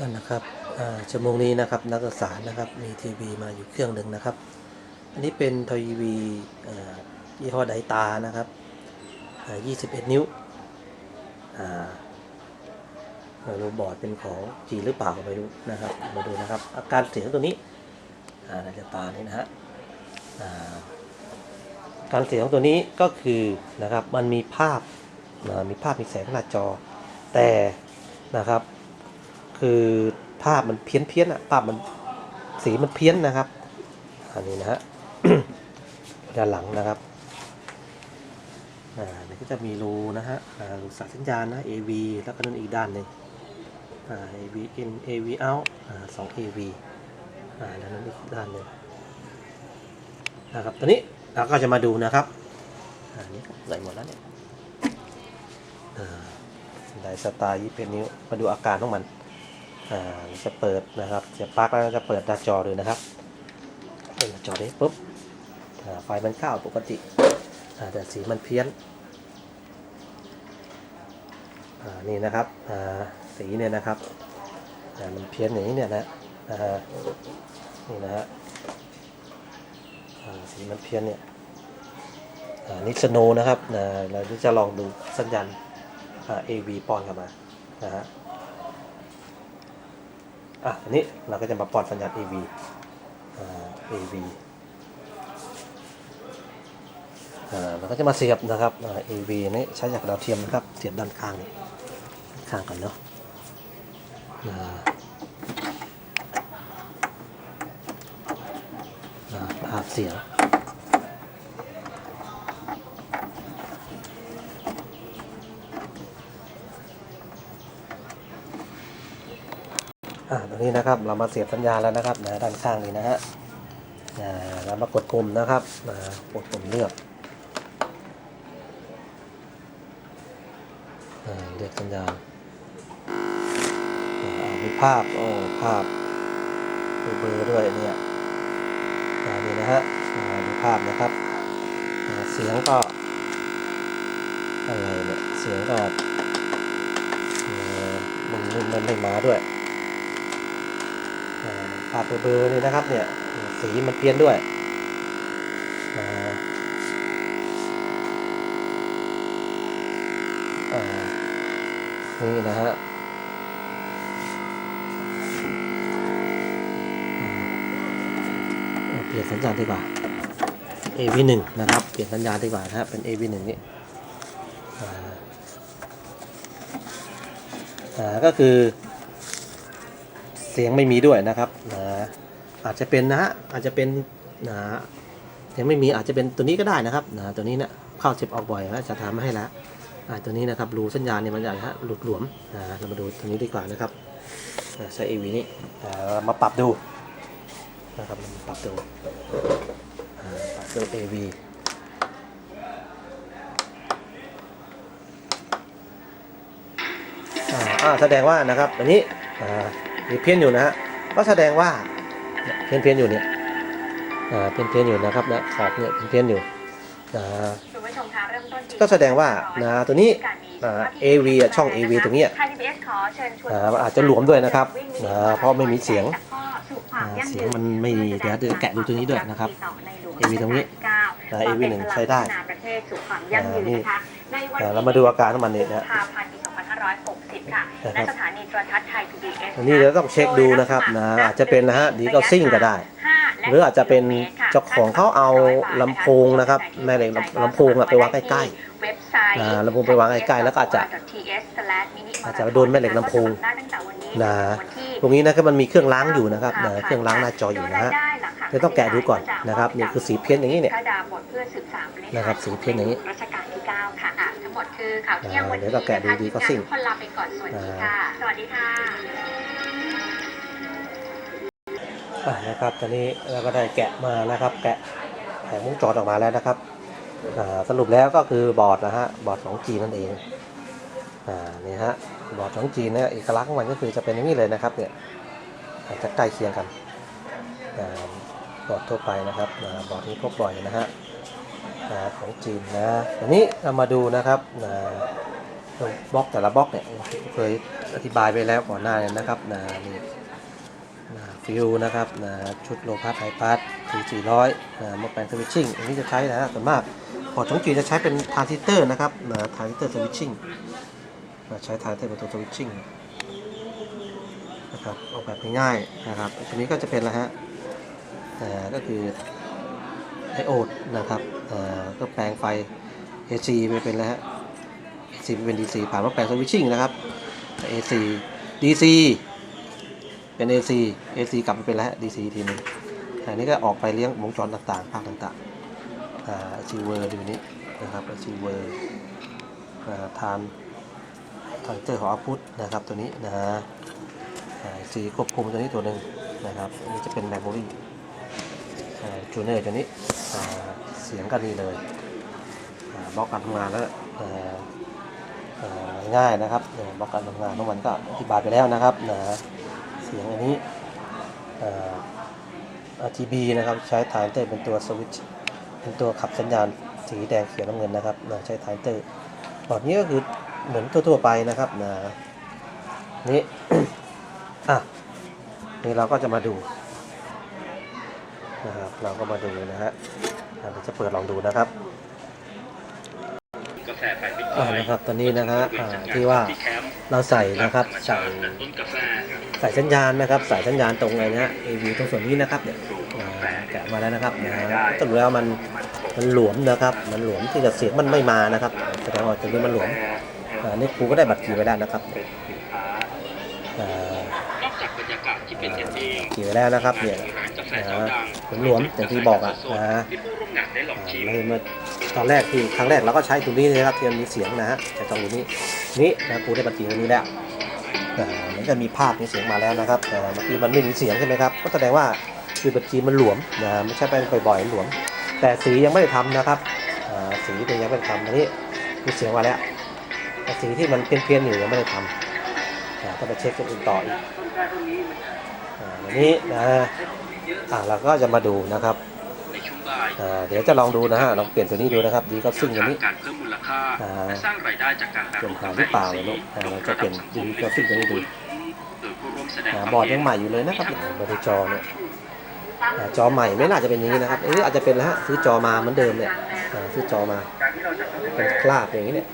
อันนะครับชั่วโมงนี้นะครับนักศึกษานะครับมีทีวีมาอยู่เครื่องหนึ่งนะครับ อันนี้เป็นทีวียี่ห้อไดตานะครับอ่า21 นิ้วอ่าไม่รู้บอร์ดเป็นของจีหรือเปล่าก็ไม่รู้นะครับ มาดูนะครับ อาการเสียงตัวนี้าไดตานี่นะฮะการเสียงของตัวนี้ก็คือนะครับมันมีภาพมีภาพมีแสงหน้าจอแต่นะครับ คือภาพมันเพี้ยนเพี้ยนอะภาพมันสีมันเพี้ยนนะครับ อันนี้นะฮะด้านหลังนะครับอ่านี่ก็จะมีรูนะฮะอ่ารูสายสัญญาณนะ AV แล้วก็นั่นอีกด้านหนึ่งอ่า AV in AV out อ่าสอง AV อ่าแล้วนั่นอีกด้านหนึ่งนะครับตอนนี้เราก็จะมาดูนะครับอ่านี่ใส่หมดแล้วเนี่ยอ่าไดสไตล์ยี่เป็นนิ้วมาดูอาการของมัน อ่าจะเปิดนะครับเสียบปลั๊กแล้วจะเปิดหน้าจอดูนะครับเปิดหน้าจอได้ปุ๊บไฟมันเข้าปกติแต่สีมันเพี้ยนนี่นะครับสีเนี่ยนะครับมันเพี้ยนอย่างนี้เนี่ยนะนี่นะฮะสีมันเพี้ยนเนี่ยนี่สโนนะครับเราจะลองดูสัญญาณ AV ป้อนเข้ามานะฮะ อะอันนี้เราก็จะมาปลดสัญญาณ AV อ่า AV อ่าเราก็จะมาเสียบนะครับอ่า AV นี่ใช้จากดาวเทียมนะครับ เสียบด้านข้างข้างก่อนเนาะอ่าอ่าภาพเสียง อ่าตรง นี้นะครับ เรามาเสียบสัญญาณแล้วนะครับนะด้านข้างนี้นะฮะอ่าเรามากดปุ่มนะครับมากดปุ่มเลือกอ่าเลือกสัญญาณอ่ามีภาพ โอ้ ภาพมีเบอร์ด้วยเนี่ยนี่นะฮะอ่าดูภาพนะครับอ่าเสียงก็อะไรเนี่ย เสียงก็เออมันมันไม่มาด้วย อ่าภาพเบลอๆนี่นะครับเนี่ยสีมันเพี้ยนด้วยอ่าอ่านี่นะฮะเปลี่ยนสัญญาณดีกว่า AV1 นะครับ เปลี่ยนสัญญาณดีกว่านะครับเป็น AV1 นี่อ่าก็คือ เสียงไม่มีด้วยนะครับนะอาจจะเป็นนะฮะอาจจะเป็นนะยังไม่มีอาจจะเป็นตัวนี้ก็ได้นะครับนะตัวนี้เนะเข้าเจ็บออกบ่อยนะจะทำให้แล้วอ่าตัวนี้นะครับรูสัญญาณเนี่ยมันอาจจะหลุดหลวมเรามาดูตัวนี้ดีกว่านะครับใช้ AV นี้อ่ามาปรับดูนะครับมาปรับดูอ่าปรับดู AV อ่าอ่าแสดงว่านะครับอันนี้อ่า มีเพี้ยนอยู่นะฮะก็แสดงว่าเนี่ยเพี้ยนเพี้ยนอยู่เนี่ยอ่าเพี้ยนเพี้ยนอยู่นะครับนะขอบเนี่ยเพี้ยนเพี้ยนอยู่อ่าคุณผู้ชมคะเริ่มต้นปีก็แสดงว่านะตัวนี้อ่า AV อะช่อง AV ตรงเนี้ยไทย PBS ขอเชิญชวนอ่าอาจจะหลวมด้วยนะครับอ่าเพราะไม่มีเสียงสู่ความอ่ายั่งเสียืยงมันไม่มีเดี๋ยวเดี๋ยวแกะดูตัวนี้ด้วยนะครับ AV ตรงนี้อ่า AV หนึ่งใช้ได้ประเทศสู่ความยั่งยืนนะคะในวันอ่าที่เรามาดูอาการของมันเนี่ยนะ กุมภาพันธ์ปี2560ค่ะนะครับณสถานีโทรทัศน์ไทย PBS อันนี้เดี๋ยวต้องเช็คดูนะครับนะอาจจะเป็นนะฮะดีก็ซิ่งก็ได้5หรืออาจจะเป็นเจ้าของเขาเอาลำโพงนะครับแม่เหล็กลำโพงอะไปวางใกล้ๆเว็บไซต์อ่าลำโพงไปวางใกล้ๆแล้วก็อาจจะอาจจะโดนแม่เหล็กลำโพงนะตรงนี้นะครับมันมีเครื่องล้างอยู่นะครับนะเครื่องล้างหน้าจออยู่นะฮะเดี๋ยวต้องแกะดูก่อนนะครับนี่คือสีเพี้ยนอย่างนี้เนี่ยพระดาบทเพื่อสืบสานพระนะครับสีเพี้ยนอย่างนี้รัชกาลที่9ค่ะอะทั้งหมด คือข่าวเที่ยงวันเดี๋นี้ยวเราแกะดูดีก็ซิ่งทุกคนลาไปก่อนสวัสดีค่ะ สวัสดีค่ะอะนะครับตอนนี้เราก็ได้แกะมาแล้วครับ แกะแผงวงจรออกมาแล้วนะครับอ่าสรุปแล้วก็คือบอร์ดนะฮะบอร์ดของจีนนั่นเองอ่านี่ฮะบอร์ดของจีนเนี่ยเอกลักษณ์ของมันก็คือจะเป็นอย่างนี้เลยนะครับเนี่ยอาจจะใกล้เคียงกันอ่าบอร์ดทั่วไปนะครับอ่าบอร์ดนี้พบบ่อยนะฮะ อ่าของจีนนะทีนี้เรามาดูนะครับอ่าบล็อกแต่ละบล็อกเนี่ยเคยอธิบายไปแล้วก่อนหน้านี้นะครับนะนี่นะฟิวนะครับนะชุดโลพาร์ไฮพาร์สี่สี่ร้อยนะมาแปลงสวิตชิ่งอันนี้จะใช้นะส่วนมากพอของจีนจะใช้เป็นทรานซิเตอร์นะครับนะทรานซิเตอร์สวิตชิ่งนะใช้ทรานซิเตอร์เป็นตัวสวิตชิ่งนะครับออกแบบง่ายๆนะครับตัวนี้ก็จะเป็นอะไรฮะอ่ก็คือ ไอโอดนะครับก็แปลงไฟ AC ไปเป็นแล้วฮะ AC เป็น DC ผ่านมาแปลงสวิตชิ่งนะครับ AC DC เป็น AC AC กลับไปเป็นแล้วฮะ DC ทีหนึงอันนี้ก็ออกไปเลี้ยงวงจรต่างๆ ภาคต่างๆอ่า achiever ดูนี้นะครับ achiever อ่าทานทานเตอร์ของอาพุทนะครับตัวนี้นะฮะอ่า AC ควบคุมตัวนี้ตัวหนึ่งนะครับนนี้จะเป็น memory จูเนอร์ตัวนี้ เสียงก็ดีเลยบล็อกการทำงานแล้วง่ายนะครับบล็อกการทำงานทั้งวันก็อธิบายไปแล้วนะครับนะเสียงอันนี้ RGB นะครับใช้ไทม์เตอร์เป็นตัวสวิตช์เป็นตัวขับสัญญาณสีแดงเขียวน้ำเงินนะครับนะใช้ไทม์เตอร์บอร์ดนี้ก็คือเหมือนทั่วๆไปนะครับนะนี่อะนี่เราก็จะมาดู นะครับ เราก็มาดูนะฮะอะเดี๋ยวจะเปิดลองดูนะครับกาแฟไปบิ๊กอ่านะครับตอนนี้นะฮะอ่าที่ว่าที่แคมป์เราใส่นะครับใส่ต้นกาแฟใส่สัญญาณนะครับใส่สัญญาณตรงอะไรเนี้ย AV ตรงส่วนนี้นะครับเนี่ยอ่าแกะมาแล้วนะครับนะฮะสรุปแล้วมันมันหลวมนะครับ มันหลวมที่จะเสียงมันไม่มานะครับแสดงว่าตรงนี้มันหลวมอ่านี่ครูก็ได้บัตรขี่ไปแล้วนะครับเป็นสินค้าอ่านอกจากบรรยากาศที่เป็นกันเองขี่ไปแล้วนะครับเนี่ย ร้านกาแฟนะเจ้าดังมันหลวมอย่างที่บอกอะนะที่ผู้ร่วมงานได้ลองอ่าชิมไม่ไม่ตอนแรกที่ครั้งแรกเราก็ใช้ตรงนี้นะครับที่มันมีเสียงนะฮะใช้ตรงนี้นี่นะครูได้บัตรขี่ตรงนี้แล้วอ่ามันจะมีภาพมีเสียงมาแล้วนะครับอ่าเมื่อกี้มันไม่มีเสียงใช่ไหมครับก็แสดงว่าคือบัญชีมันหลวมนะไม่ใช่ไปบ่อยๆหลวม แต่สียังไม่ได้ทำนะครับอ่าสีเนี่ยยังไม่ได้ทำอันนี้มีเสียงมาแล้วแต่สีที่มันเพี้ยนๆอยู่ยังไม่ได้ทำอ่าต้องไปเช็คตัวอื่นต่ออีกอ่าอันนี้นะ อ่าเราก็จะมาดูนะครับในช่วงบ่ายอ่าเดี๋ยวจะลองดูนะฮะลองเปลี่ยนตัวนี้ดูนะครับ ดีก็ซิ่งตัวนี้การเพิ่มมูลค่าอ่าและสร้างรายได้จากการแปรเปลี่รูยนปหากาแฟหรือเปล่าอิเนี่ยนลูกทรีอ่าย์เราจะเปลี่ยนดีก็ซิ่งตัวนี้ดูโดยผู้ร่วมแสดงอ่าความบอร์ดเห็ยันงใหม่อยู่เลยนะครับเนี่ยบริจอเนี่ยอ่าจอใหม่ไม่น่าจะเป็นอย่างนี้นะครับเอออาจจะเป็นแล้วฮะซื้อจอมาเหมือนเดิมเนี่ยอ่าซื้อจอมาเป็นคราบอย่างนี้เนี่ย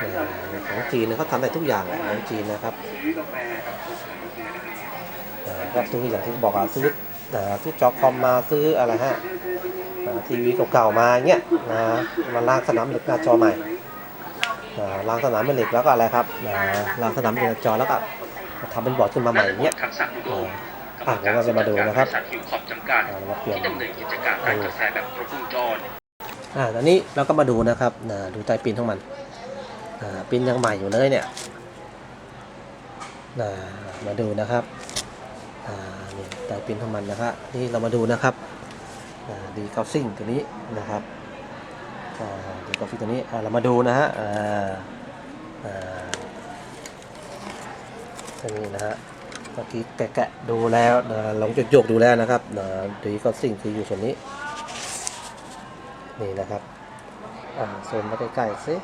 อ่าของจีนเนี่ยเขาทำได้ทุกอย่างแหละของจีนนะครับอ่า ก็ซื้ออย่างที่บอกอะซื้อซื้อจอคอมมาซื้ออะไรฮะทีวีเก่าๆมาเงี้ยนะมาล้างสนามเหล็กหน้าจอใหม่ล้างสนามเหล็กแล้วก็อะไรครับล้างสนามเหล็กหน้าจอแล้วก็ทำเป็นบอร์ดขึ้นมาใหม่เงี้ยอ่ามอะเดี๋ยวเราจะมาดูนะครับบริวคอปจำกัดอ่าเปลี่ยนที่ดำเนินกิจการร้านกาแฟแบบครบวงจรอ่าตอนนี้เราก็มาดูนะครับนะดูใต้ปินของมันอ่าปินยังใหม่อยู่เลยเนี่ยนะมาดูนะครับ อ่านี่ใต้ปินของมันนะครับนี่เรามาดูนะครับดีเกาซิ่งตัวนี้นะครับดีเกาซิ่งตัวนี้เรามาดูนะฮะอ่าอ่าตัวนี้นะฮะเมื่อกี้แกะดูแล้วลองโยกดูแล้วนะครับดีเกาซิ่งคืออยู่ส่วนนี้นี่นะครับโซนมาใกล้ๆสิ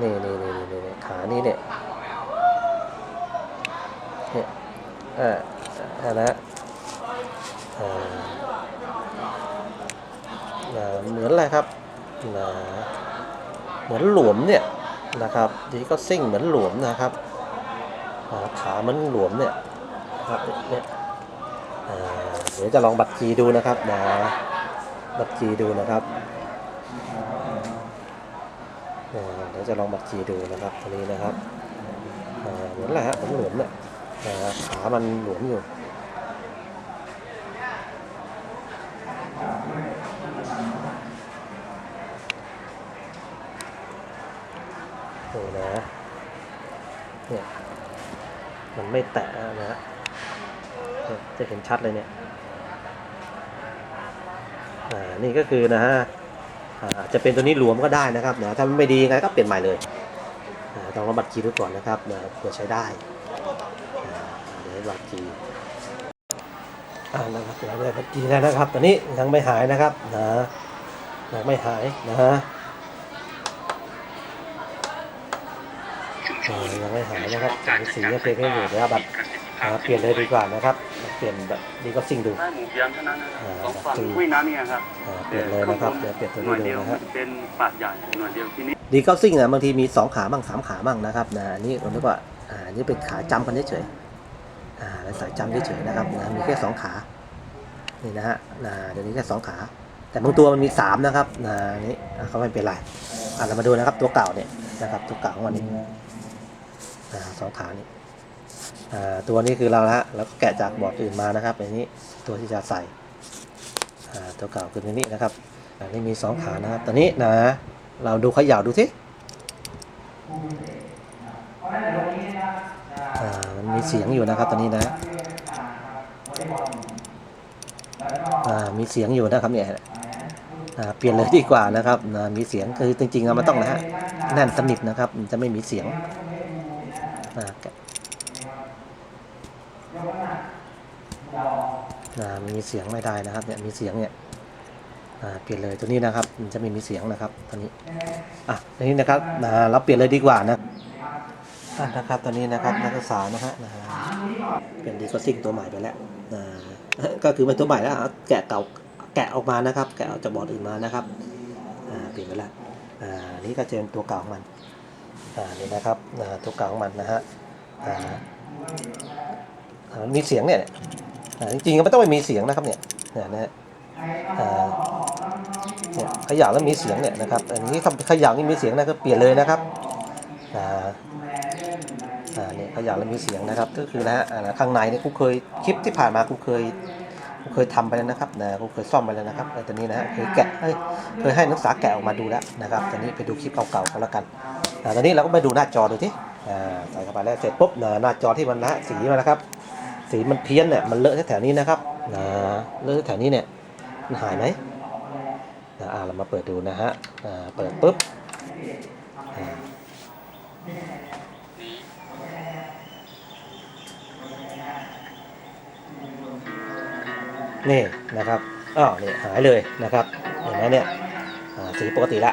นี่นี่นี่นี่ขานี่เนี่ยเอ่าอันนะอ่าอ่าเหมือนอะไรครับอ่าเหมือนหลวมเนี่ยนะครับดีก็ซิ่งเหมือนหลวมนะครับอ่าขามันหลวมเนี่ยครับเนี่ยเดี๋ยวจะลองบัตรจีดูนะครับนะบัตรจีดูนะครับเดี๋ยวจะลองบัตรจีดูนะครับตัวนี้นะครับเหมือนอะไรฮะผมหลวมเนี่ย อ่ขามันหลวมอยู่นี่นะเนี่ยมันไม่แตะนะฮะจะเห็นชัดเลยเนี่ยอ่านี่ก็คือนะฮะอ่าจจะเป็นตัวนี้หลวมก็ได้นะครับนะถ้าไม่ดียังไงก็เปลี่ยนใหม่เลยอ่าต้องรับบัตรคีย์ดูก่อนนะครับนะเผื่อใช้ได้ เดี๋ยวให้บัตรคีย์อ่านะครับเราได้บัตรคีย์แล้วนะครับ ตอนนี้ยังไม่หายนะครับนะยังไม่หายนะฮะเออยังไม่หายนะครับสียังเปลี่ยนไม่อยู่เดี๋ยวเอาแบบหาเปลี่ยนเลยดีกว่านะครับ เปลี่ยนแบบดีก็ซิ่งดูได้หมูเยี่ยมเท่านั้นนะอ่าสองฝั่งจริงห้วยน้ำเนี่ยครับอ่าเปลี่ยนเลยนะครับเดี๋ยวเปลี่ยนตัวหน่นี้วยดูเดียวนะฮะเป็นปาดใหญ่หน่วยเดียวที่นี่ดีก็ซิ่งนะบางทีมีสองขาบ้างสามขาบ้างนะครับนะอันนี้ผมนึกว่าอ่าอันนี้เป็นขาจำกันเฉยๆอ่า เป็นสายจำเฉยๆนะครับนะมีแค่สองขานี่นะฮะนะเดี๋ยวนี้แค่สองขา แต่บางตัวมันมีสามนะครับนะอันนี่เขาไม่เป็นไรอะเรามาดูนะครับตัวเก่าเนี่ยนะครับตัวเก่าของมันนี่อ่าสองขานี่อ่าตัวนี้คือเราละแล้วก็แกะจากบอร์ดอื่นมานะครับอันนี้ตัวที่จะใส่อ่าตัวเก่าคือตัวนี้นะครับอันนี้มีสองขานะครับตอนนี้นะเราดูขย่าดูสิ มีเสียงอยู่นะครับตอนนี้นะอ่ามีเสียงอยู่นะครับเนี่ยอ่าเปลี่ยนเลยดีกว่านะครับมีเสียงคือจริงๆอะมันต้องนะฮะแน่นสนิทนะครับจะไม่มีเสียงอ่ามีเสียงไม่ได้นะครับเนี่ยมีเสียงเนี่ยอ่าเปลี่ยนเลยตัวนี้นะครับมันจะไม่มีเสียงนะครับตัวนี้อะตัวนี้นะครับอ่าเราเปลี่ยนเลยดีกว่านะอะ นะครับตอนนี้นะครับนักศึกษานะฮะนะฮะเปลี่ยนดีก็ซิ่งตัวใหม่ไปแล้วอ่าก็คือเป็นตัวใหม่แล้วแกะเก่าแกะออกมานะครับ แกะออกจากบอร์ดอื่นมานะครับอ่าเปลี่ยนไปแล้วอ่านี่ก็จะเป็นตัวเก่าของมันอ่านี่นะครับอ่าตัวเก่าของมันนะฮะอ่ามันมีเสียงเนี่ยอ่าจริงๆมันต้องไม่มีเสียงนะครับเนี่ยเนี่ยนะฮะอ่าเนี่ยขยับแล้วมีเสียงเนี่ยนะครับอันนี้ขยับนี่มีเสียงนะก็เปลี่ยนเลยนะครับอ่าน ขยับแล้วมีเสียงนะครับ ก็คือนะฮะข้างในนี่กูเคยคลิปที่ผ่านมากูเคยผมเคยทำไปแล้วนะครับนะผมเคยซ่อมไปแล้วนะครับแต่ตอนนี้นะฮะเคยแกะเอ้ยเคยให้นักศึกษาแกะออกมาดูแล้วนะครับตอนนี้ไปดูคลิปเก่าๆกันแล้วกันตอนนี้เราก็ไปดูหน้าจอดูที่ใส่เข้าไปแล้วเสร็จปุ๊บนะหน้าจอที่มันนะสีมันนะครับ สีมันเพี้ยนเนี่ยมันเลอะแถวนี้นะครับนะเลอะแถวนี้เนี่ยมันหายไหมนะอ่าเรามาเปิดดูนะฮะอ่าเปิดปุ๊บอ่า นี่นะครับอ้าวนี่หายเลยนะครับเห็นไหมเนี่ยอ่าสีปกติละ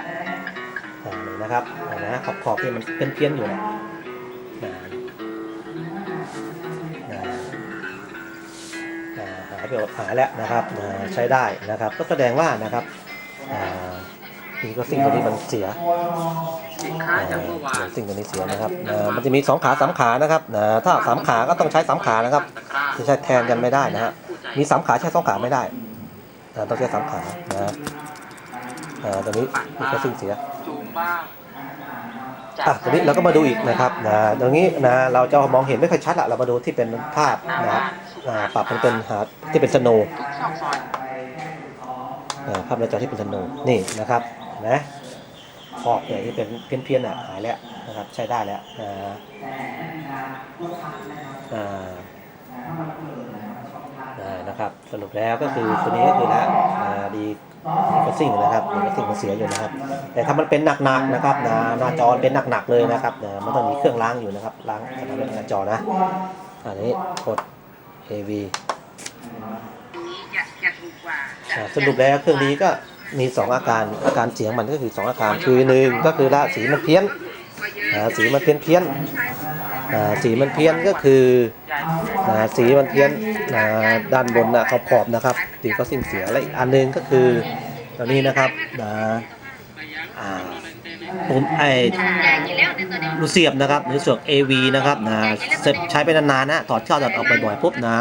อ่านี่นะครับเห็นไหมขอบขอบๆที่มันเป็นเพี้ยนๆอยู่เนี่ยอ่าอ่าอ่าหายไปหมดหายแล้วนะครับอ่าใช้ได้นะครับ ก็แสดงว่านะครับอ่านี่ก็สิ่งตัวนี้มันเสียสินค้าจากเมื่อวานสิ่งตัวนี้เสียนะครับเอ่อมันจะมีสองขาสามขานะครับเอ่อถ้าสามขาก็ต้องใช้สามขานะครับจะใช้แทนกันไม่ได้นะฮะ มีสามขาใช้สองขาไม่ได้เอ่อต้องใช้สามขานะฮะเอ่อตัวนี้นี่ก็สิ่งเสียจูงบ้างอะตัวนี้เราก็มาดูอีกนะครับนะตรงนี้นะเราจะมองเห็นไม่ค่อยชัดละเรามาดูที่เป็นภาพนะครับอ่าปรับมันเป็นหาที่เป็นสโนว์ทุกซอกซอยอ่าภาพในจอที่เป็นสโนว์นี่นะครับเห็นไหมขอบเนี่ยที่เป็นเพี้ยนๆอะหายแล้วนะครับใช้ได้แล้วนะอ่าอ่า นะครับ สรุปแล้วก็คือตัวนี้ก็คือนะอ่าดีดีก็สิ่งนะครับดีก็สิ่งมันเสียอยู่นะครับ แต่ถ้ามันเป็นหนักๆนะครับนะหน้าจอเป็นหนักๆเลยนะครับนะมันต้องมีเครื่องล้างอยู่นะครับล้างสำหรับหน้าจอนะอันนี้กด AV นี้จะจะถูกกว่าอ่าสรุปแล้วเครื่องนี้ก็มี 2 อาการอาการเสียงมันก็คือ 2 อาการคือหนึ่งก็คือละสีมันเพี้ยนอ่าสีมันเพี้ยนเพี้ยนๆอ่าสีมันเพี้ยนก็คือ นะสีมันเพี้ยนนะด้านบนนะขอบขอบๆนะครับ สีก็สิ้นเสียและอีกอันหนึงก็คือตัวนี้นะครับนะอ่า ปุ่มไอรูเสียบนะครับหรือส่วน AV นะครับนะเสร็จใช้ไปนานๆนะถอดเข้าถอดออกบ่อยๆปุ๊บนะ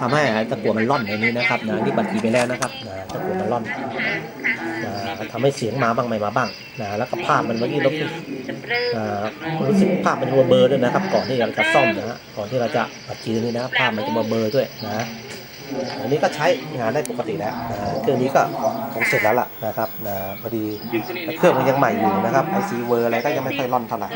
ทำให้ตะกั่วมันร่อนในนี้นะครับนะนี่บัตรทีไปแล้วนะครับนะตะกั่วมันร่อนนะทำให้เสียงมาบ้างไม่มาบ้างนะแล้วก็ภาพมันเมื่อกี้เราอ่ารู้สึกภาพมันจะเบลอๆด้วยนะครับ ก่อนที่เราจะซ่อมนะฮะก่อนที่เราจะปัดจีนนี้นะครับภาพมันจะเบลอๆด้วยนะ อันนี้ก็ใช้งานได้ปกติแล้วนะเครื่องนี้ก็คงเสร็จแล้วล่ะนะครับนะพอดีเครื่องมันยังใหม่อยู่นะครับไอซีเวอร์อะไรก็ยังไม่ค่อยร่อนเท่าไหร่